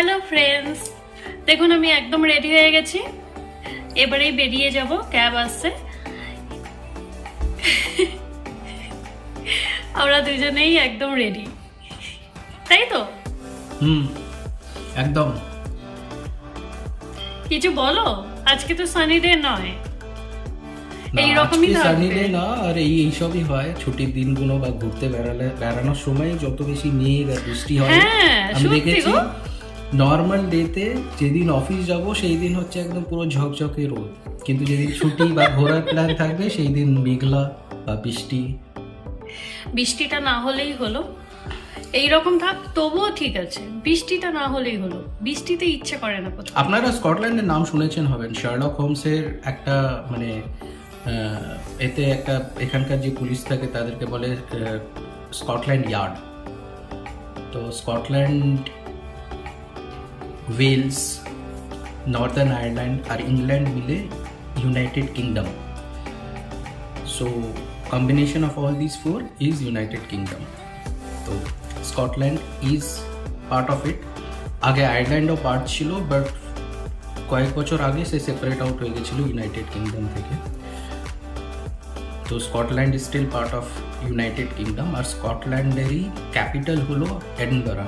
Hello friends দেখুন আমি একদম রেডি হয়ে গেছি। এবারেই বেরিয়ে যাব ক্যাব আসছে আমরা দুজনেই একদম রেডি তাই তো? হুম একদম। কিছু বলো? আজকে তো সানি ডে নয়। না, এইরকমই সানি ডে না আর এই এইসবই হয়। ছুটির দিনগুলো বা ঘুরতে বেড়ালে বেড়ানোর সময় যত বেশি মেঘ আর বৃষ্টি হয় হ্যাঁ, আমি দেখেছি। নর্মাল ডেতে যেদিন অফিস যাব সেই দিন হচ্ছে একদম পুরো ঝকঝকে রোদ। কিন্তু যেদিন ছুটি বা ঘোরার প্ল্যান থাকবে সেই দিন মেঘলা বা বৃষ্টি। বৃষ্টিটা না হলেই হলো। এইরকম থাক তবুও ঠিক আছে। বৃষ্টিটা না হলেই হলো। বৃষ্টিতে ইচ্ছে করে না কোথাও আপনারা স্কটল্যান্ডের নাম শুনেছেন হবেন। শার্লক হোমসের একটা মানে এতে একটা এখানকার যে পুলিশ থাকে তাদেরকে বলে স্কটল্যান্ড ইয়ার্ড। তো স্কটল্যান্ড ওয়েলস নর্দার্ন আয়ারল্যান্ড আর ইংল্যান্ড মিলে United Kingdom so combination of all this four is United Kingdom তো Scotland is part of it আগে আয়ারল্যান্ডও পার্ট ছিল বাট কয়েক বছর আগে সে সেপারেট আউট হয়ে গেছিল ইউনাইটেড কিংডম থেকে তো Scotland is still part of United Kingdom আর স্কটল্যান্ডেরই ক্যাপিটাল হলো এডিনবরা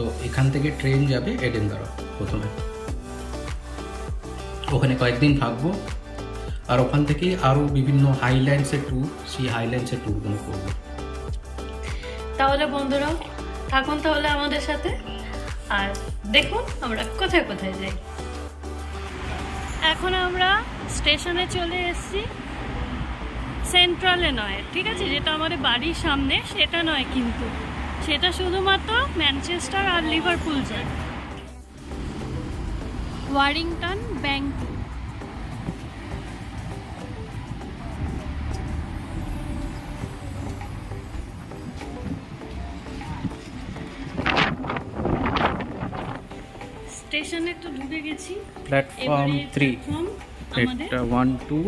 তো এখান থেকে ট্রেন যাবে এডিনবরা প্রথমে। ওখানে কয়েকদিন থাকব। আর ওখান থেকে আরও বিভিন্ন হাইল্যান্ডসের ট্যুর সেই হাইল্যান্ডসের ট্যুরগুলো করব। তাহলে বন্ধুরা, থাকুন তাহলে আমাদের সাথে। আর দেখুন আমরা কোথায় কোথায় যাই। এখন আমরা স্টেশনে চলে এসেছি সেন্ট্রালে নয়, ঠিক আছে? যেটা আমাদের বাড়ির সামনে, সেটা নয় কিন্তু। সেটা শুধুমাত্র ম্যানচেস্টার আর লিভারপুল যায় ওয়ারিংটন ব্যাংক স্টেশনে তো ঢুকে গেছি। প্ল্যাটফর্ম থ্রি এটা ওয়ান টু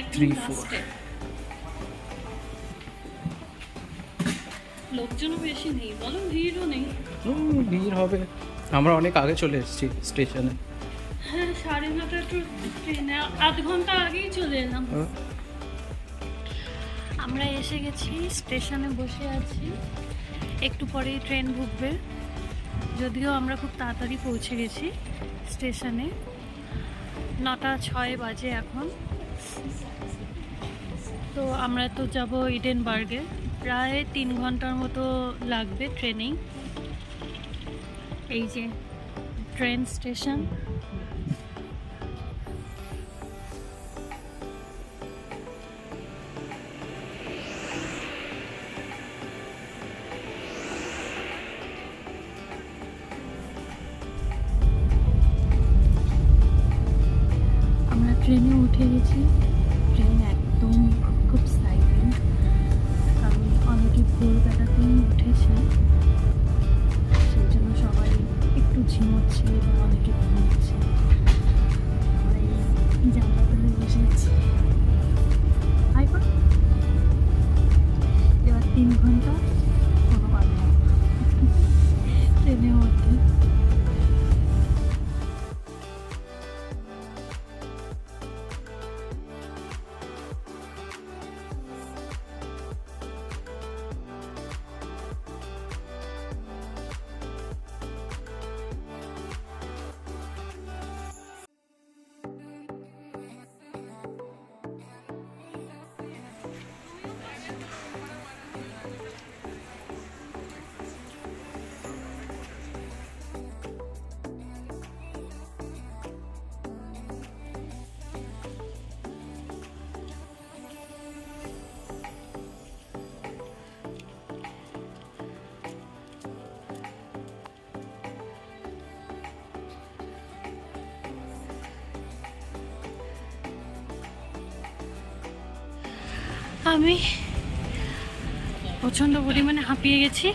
একদম Three, লোকজনও বেশি নেই বলো ভিড়ও নেই। ভিড় হবে। আমরা অনেক আগে চলে এসেছি স্টেশনে। হ্যাঁ সাড়ে নটা তো ট্রেনে আধ ঘণ্টা আগেই চলে এলাম। আমরা এসে গেছি স্টেশনে বসে আছি। একটু পরেই ট্রেন ঢুকবে যদিও আমরা খুব তাড়াতাড়ি পৌঁছে গেছি স্টেশনে। নটা ছয় বাজে এখন। তো আমরা তো যাব ইডেনবার্গে প্রায় তিন ঘণ্টার মতো লাগবে ট্রেনিং এই যে ট্রেন স্টেশন ট্রেনে উঠে গেছি। তিন ঘণ্টা আমি প্রচণ্ড পরিমাণে হাঁপিয়ে গেছি,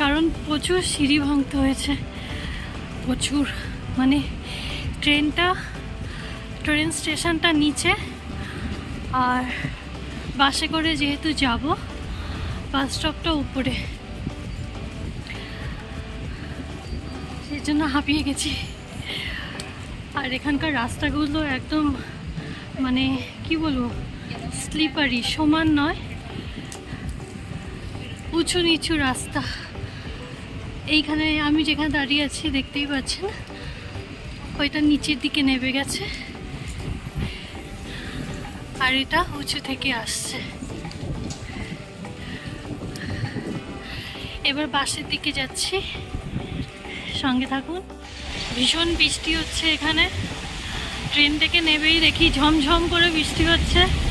কারণ প্রচুর সিঁড়ি ভাঙতে হয়েছে। প্রচুর মানে ট্রেনটা, ট্রেন স্টেশনটা নিচে, আর বাসে করে যেহেতু যাব, বাস স্টপটা উপরে। সেই জন্য হাঁপিয়ে গেছি। আর এখানকার রাস্তাগুলো একদম মানে কি বলব স্লিপারি, সমান নয়। উঁচু নিচু রাস্তা। এইখানে আমি যেখানে দাঁড়িয়ে আছি, দেখতেই পাচ্ছেন, ওইটা নিচের দিকে নেমে গেছে। আর এটা উঁচু থেকে আসছে। এবার বাসের দিকে যাচ্ছি। সঙ্গে থাকুন। ভীষণ বৃষ্টি হচ্ছে এখানে। ট্রেন থেকে নেবেই দেখি ঝমঝম করে বৃষ্টি হচ্ছে।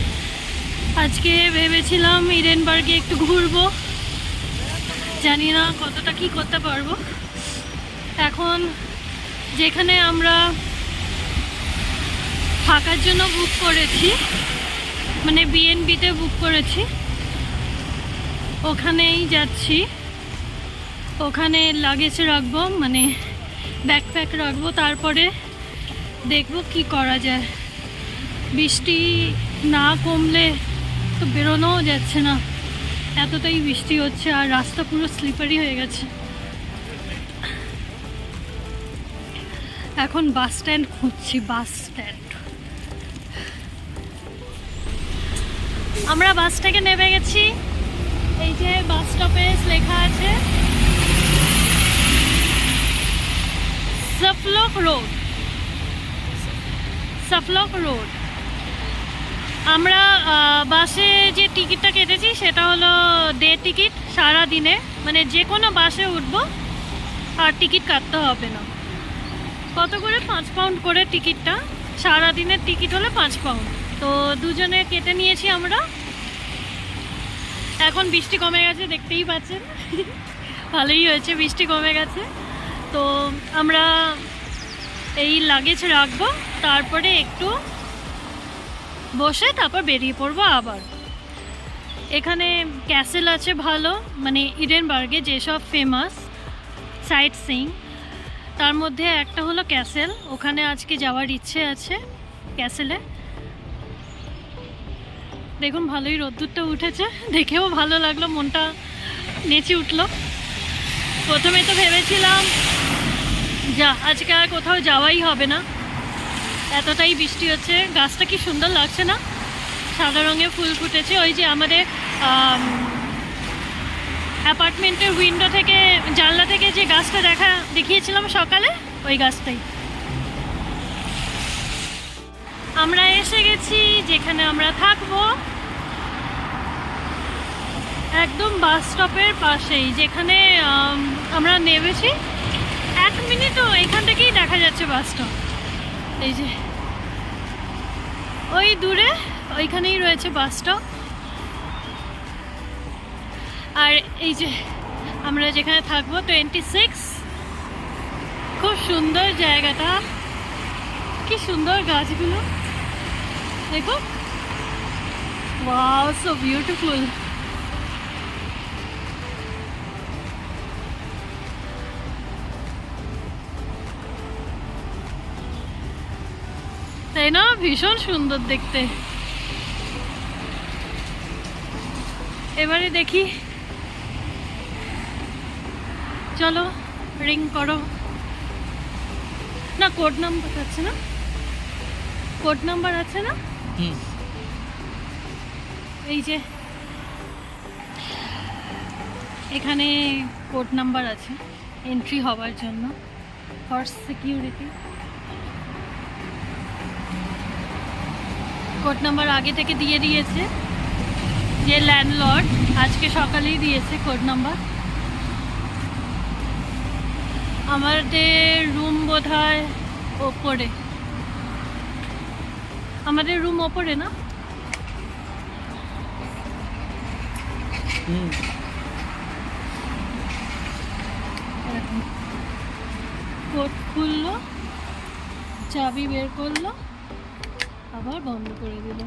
আজকে ভেবেছিলাম ইডেনবার্গে একটু ঘুরবো। জানি না কতটা কি করতে পারব। এখন যেখানে আমরা থাকার জন্য বুক করেছি মানে বিএনবিতে বুক করেছি, ওখানেই যাচ্ছি। ওখানে লাগেজ রাখব মানে ব্যাকপ্যাক রাখব, তারপরে দেখব কি করা যায়। বৃষ্টি না কমলে তো বেরোনোও যাচ্ছে না। এতটাই বৃষ্টি হচ্ছে আর রাস্তা পুরো স্লিপারি হয়ে গেছে। এখন বাস স্ট্যান্ড খুঁজছি, বাস স্ট্যান্ড আমরা বাস থেকে নেমে গেছি। এই যে বাস স্টপেজ লেখা আছে সাফলক রোড সাফলক রোড আমরা বাসে যে টিকিটটা কেটেছি সেটা হলো ডে টিকিট, সারা দিনে। মানে যে কোনো বাসে উঠবো আর টিকিট কাটতে হবে না। কত করে? পাঁচ পাউন্ড করে টিকিটটা। সারা দিনের টিকিট হলে পাঁচ পাউন্ড। তো দুজনে কেটে নিয়েছি আমরা। এখন বৃষ্টি কমে গেছে, দেখতেই পাচ্ছেন। ভালোই হয়েছে, বৃষ্টি কমে গেছে। তো আমরা এই লাগেজ রাখব। তারপরে একটু বসে তারপর বেরিয়ে পড়ব আবার। এখানে ক্যাসেল আছে ভালো মানে ইডেনবার্গে যেসব ফেমাস সাইট সিং তার মধ্যে একটা হলো ক্যাসেল, ওখানে আজকে যাওয়ার ইচ্ছে আছে ক্যাসেলে। দেখুন ভালোই রোদ্দুরটা উঠেছে, দেখেও ভালো লাগল, মনটা নেচে উঠল। প্রথমে তো ভেবেছিলাম, যা, আজকে আর কোথাও যাওয়াই হবে না। এতটাই বৃষ্টি হচ্ছে। গাছটা কি সুন্দর লাগছে না? সাদা রঙের ফুল ফুটেছে। ওই যে আমাদের অ্যাপার্টমেন্টের উইন্ডো থেকে, জানলা থেকে যে গাছটা দেখা, দেখিয়েছিলাম সকালে, ওই গাছটাই। আমরা এসে গেছি যেখানে আমরা থাকব। একদম বাস স্টপের পাশেই, যেখানে আমরা নেমেছি। এক মিনিটও এখান থেকেই দেখা যাচ্ছে বাস স্টপ। এই যে। ওই দূরে, ওইখানেই রয়েছে বাস স্টপ আর এই যে, আমরা যেখানে থাকব টোয়েন্টি সিক্স খুব সুন্দর জায়গাটা। কি সুন্দর গাছগুলো। দেখো। ওয়াও সো বিউটিফুল তাই না? ভীষণ সুন্দর দেখতে। এবারে দেখি। চলো রিং করো। না কোড নাম্বার আছে না? কোড নাম্বার আছে না? এই যে। এখানে কোড নাম্বার আছে। এন্ট্রি হওয়ার জন্য। ফর সিকিউরিটি কোড নাম্বার আগে থেকে দিয়ে দিয়েছে যে ল্যান্ডলর্ড আজকে সকালেই দিয়েছে কোড নাম্বার। আমাদের রুম বোধ হয় ওপরে। আমাদের রুম ওপরে না? কোড খুললো চাবি বের করল। আবার বন্ধ করে দিল।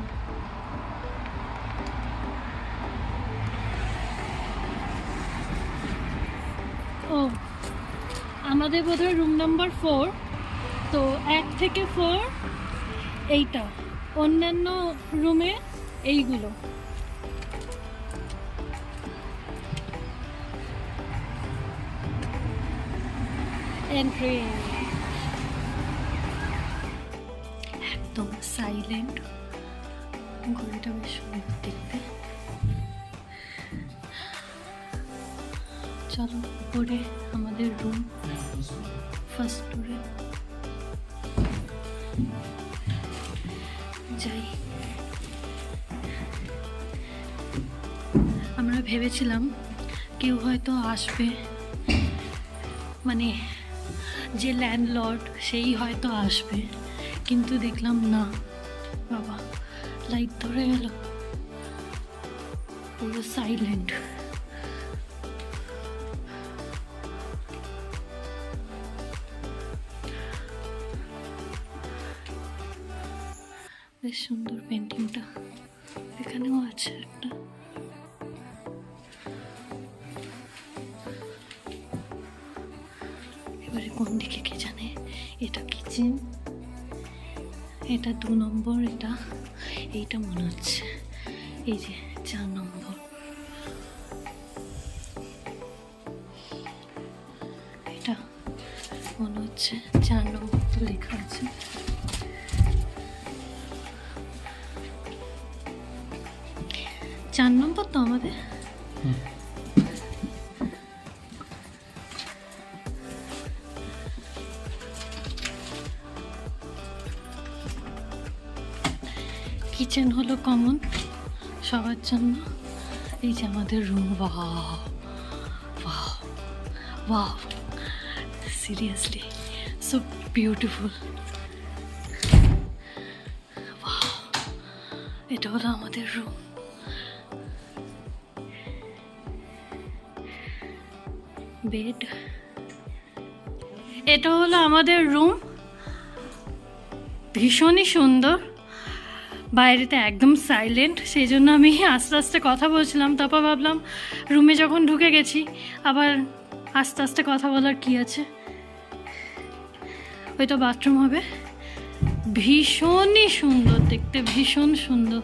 ও, আমাদের বোধহয় রুম নাম্বার ফোর তো এক থেকে ফোর এইটা। অন্যান্য রুমে এইগুলো। এন্ট্রি একদম সাইলেন্ট ঘড়িটা বেশ সুন্দর দেখতে। চলো উপরে আমাদের রুম ফার্স্ট ফ্লোরে যাই। আমরা ভেবেছিলাম কেউ হয়তো আসবে। মানে যে ল্যান্ডলর্ড সেই হয়তো আসবে। কিন্তু দেখলাম না। বাবা লাইট ধরে গেল পুরো সাইলেন্ট বেশ সুন্দর পেন্টিংটা এখানেও আছে একটা। এবারে কোন দিকে কে জানে? এটা কিচেন এটা দু নম্বর, এটা এইটা মনে হচ্ছে। এই যে চার নম্বর। এটা মনে হচ্ছে চার নম্বর তো লেখা আছে। চার নম্বর তো আমাদের? কিচেন হলো কমন সবার জন্য। এই যে আমাদের রুম সিরিয়াসলি সো বিউটিফুল এটা হলো আমাদের রুম বেড এটা হলো আমাদের রুম ভীষণই সুন্দর। বাইরেতে একদম সাইলেন্ট সেই জন্য আমি আস্তে আস্তে কথা বলছিলাম, তারপর ভাবলাম রুমে যখন ঢুকে গেছি, আবার আস্তে আস্তে কথা বলার কি আছে? ওই তো বাথরুম হবে। ভীষণই সুন্দর, দেখতে ভীষণ সুন্দর।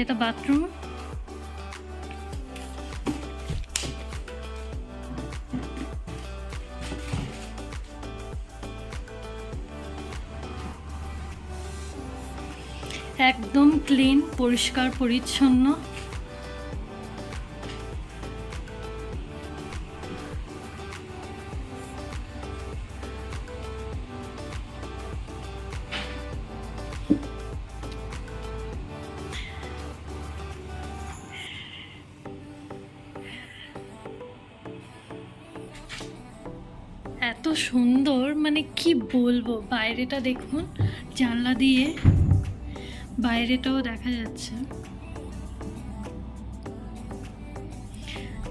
এটা বাথরুম ক্লিন পরিষ্কার পরিচ্ছন্ন। এত সুন্দর মানে কি বলব? বাইরেটা দেখুন জানলা দিয়ে। বাইরেটাও দেখা যাচ্ছে।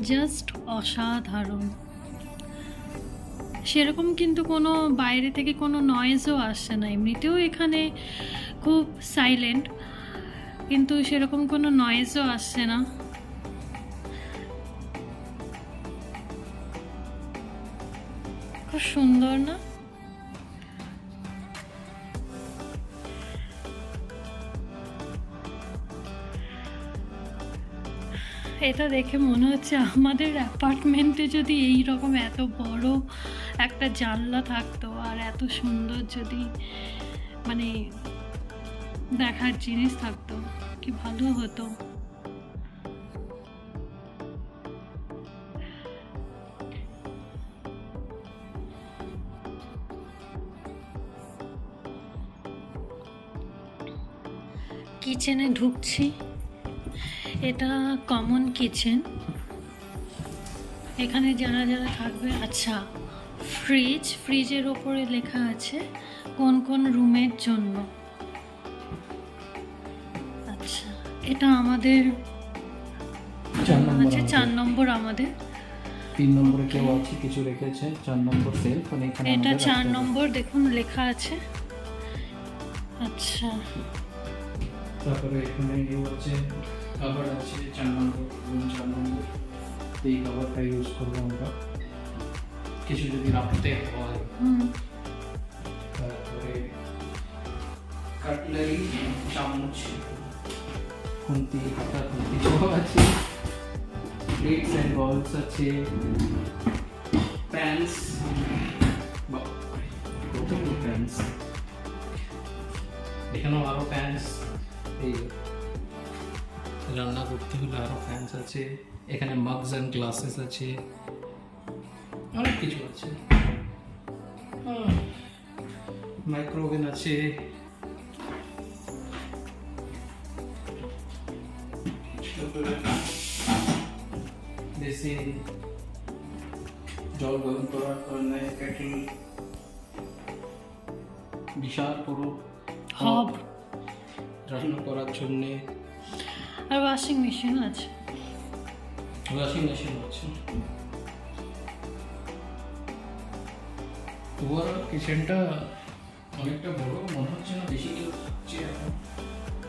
জাস্ট অসাধারণ। সেরকম কিন্তু কোনো বাইরে থেকে কোনো নয়েজও আসছে না। এমনিতেও এখানে খুব সাইলেন্ট কিন্তু সেরকম কোনো নয়েজও আসছে না। খুব সুন্দর না? এটা দেখে মনে হচ্ছে আমাদের অ্যাপার্টমেন্টে যদি এই রকম এত বড় একটা জানলা থাকতো আর এত সুন্দর যদি মানে দেখার জিনিস থাকতো, কি ভালো হতো। কিচেনে ঢুকছি। এটা কমন কিচেন এখানে যারা যারা থাকবে আচ্ছা ফ্রিজ ফ্রিজের ওপরে লেখা আছে কোন কোন রুমের জন্য। আচ্ছা এটা আমাদের আছে চার নম্বর আমাদের। তিন নম্বরে কেউ আছে কিছু রেখেছে চার নম্বর সেলফ মানে এখানে এটা চার নম্বর দেখুন লেখা আছে। আচ্ছা। তারপরে এখানে এও আছে কভার আছে চার নম্বর রুম চার নম্বর এই কভারটা ইউজ করব আমরা কিছু যদি রাখতে হয় হুম তারপরে কাটলারি চামচ খুন্তি হাতা খুন্তি সব আছে প্লেটস অ্যান্ড বলস আছে প্যান্স কতগুলো প্যান্স এখানেও আরও প্যান্স এই যে। রান্না করতে হলে আরও প্যান্স আছে এখানে মাগস অ্যান্ড গ্লাসেস আছে অনেক কিছু আছে। মাইক্রোওভেন আছে। বেসিন। জল গরম করার কারণে কেটল বিশাল বড় হব রান্না করার জন্যে। আর ওয়াশিং মেশিন আছে। ওয়াশিং মেশিন আছে। ওভারঅল কিচেনটা অনেকটা বড়, মনে হচ্ছে না বেশি থাকছে এখন।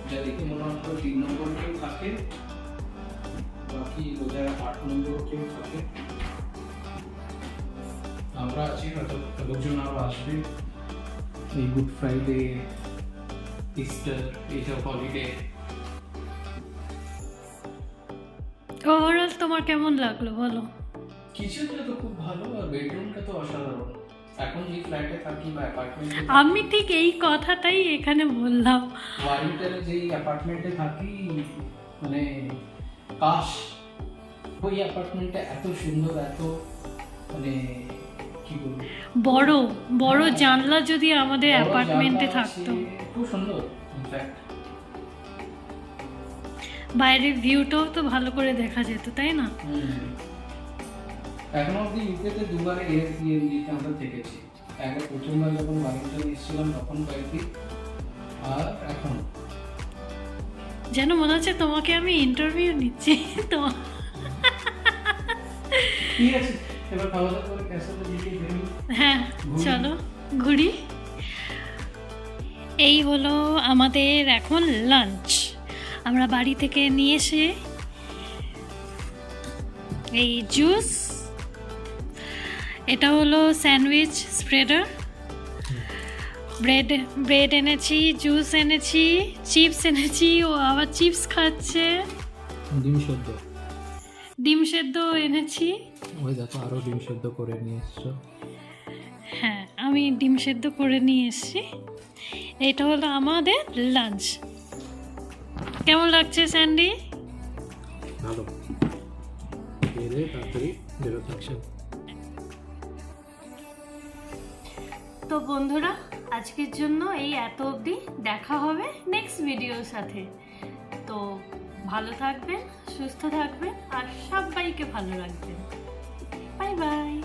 যা দেখে মনে হচ্ছে তিন নম্বর কেউ থাকে, বাকি বোধহয় আট নম্বর কেউ থাকে। আমরা আছি, হয়তো লোকজন আরও আসবে। এই গুড ফ্রাইডে ইস্টার এইসব হলিডে ওভারঅল তোমার কেমন লাগল? বলো। কিচেনটা তো খুব ভালো আর বেডরুমটা তো অসাধারণ। এখন যে ফ্ল্যাটে থাকি বা অ্যাপার্টমেন্টে আমি ঠিক এই কথাটাই এখানে বললাম। ওয়ারিংটনে যেই অ্যাপার্টমেন্টে থাকি মানে কাশ ওই অ্যাপার্টমেন্টটা এত সুন্দর এত মানে কি বলব? বড় বড়। জানলা যদি আমাদের অ্যাপার্টমেন্টে থাকতো। খুব সুন্দর ইনফ্যাক্ট বাইরের ভিউটাও তো ভালো করে দেখা যেত তাই না? এখন অব্দি ইউকেতে দুবার আমরা থেকেছি। একবার প্রথমবার যখন এসেছিলাম তখন কয়েকদিন আর এখন। যেন মনে হচ্ছে তোমাকে আমি ইন্টারভিউ নিচ্ছি। তোমার ঠিক আছে? এবার খাওয়া দাওয়া করে ক্যাসেলের দিকে হ্যাঁ চলো ঘুরি। এই হলো আমাদের এখন লাঞ্চ আমরা বাড়ি থেকে নিয়ে এসে এই জুস এটা হলো স্যান্ডউইচ স্প্রেডার। ব্রেড ব্রেড এনেছি জুস এনেছি চিপস এনেছি ও আবার চিপস খাচ্ছে। ডিম সেদ্ধ। ডিম সেদ্ধ এনেছি। ওই দেখো আরও ডিম সেদ্ধ করে নিয়ে এসছো। হ্যাঁ আমি ডিম সেদ্ধ করে নিয়ে এসেছি। এটা হলো আমাদের লাঞ্চ। কেমন লাগছে স্যান্ডি? ভালো। বেড়ে তাড়াতাড়ি বেরোতে তো বন্ধুরা আজকের জন্য এই এত অবধি। দেখা হবে নেক্সট ভিডিওর সাথে। তো ভালো থাকবেন সুস্থ থাকবেন আর সবাইকে ভালো রাখবেন। Bye bye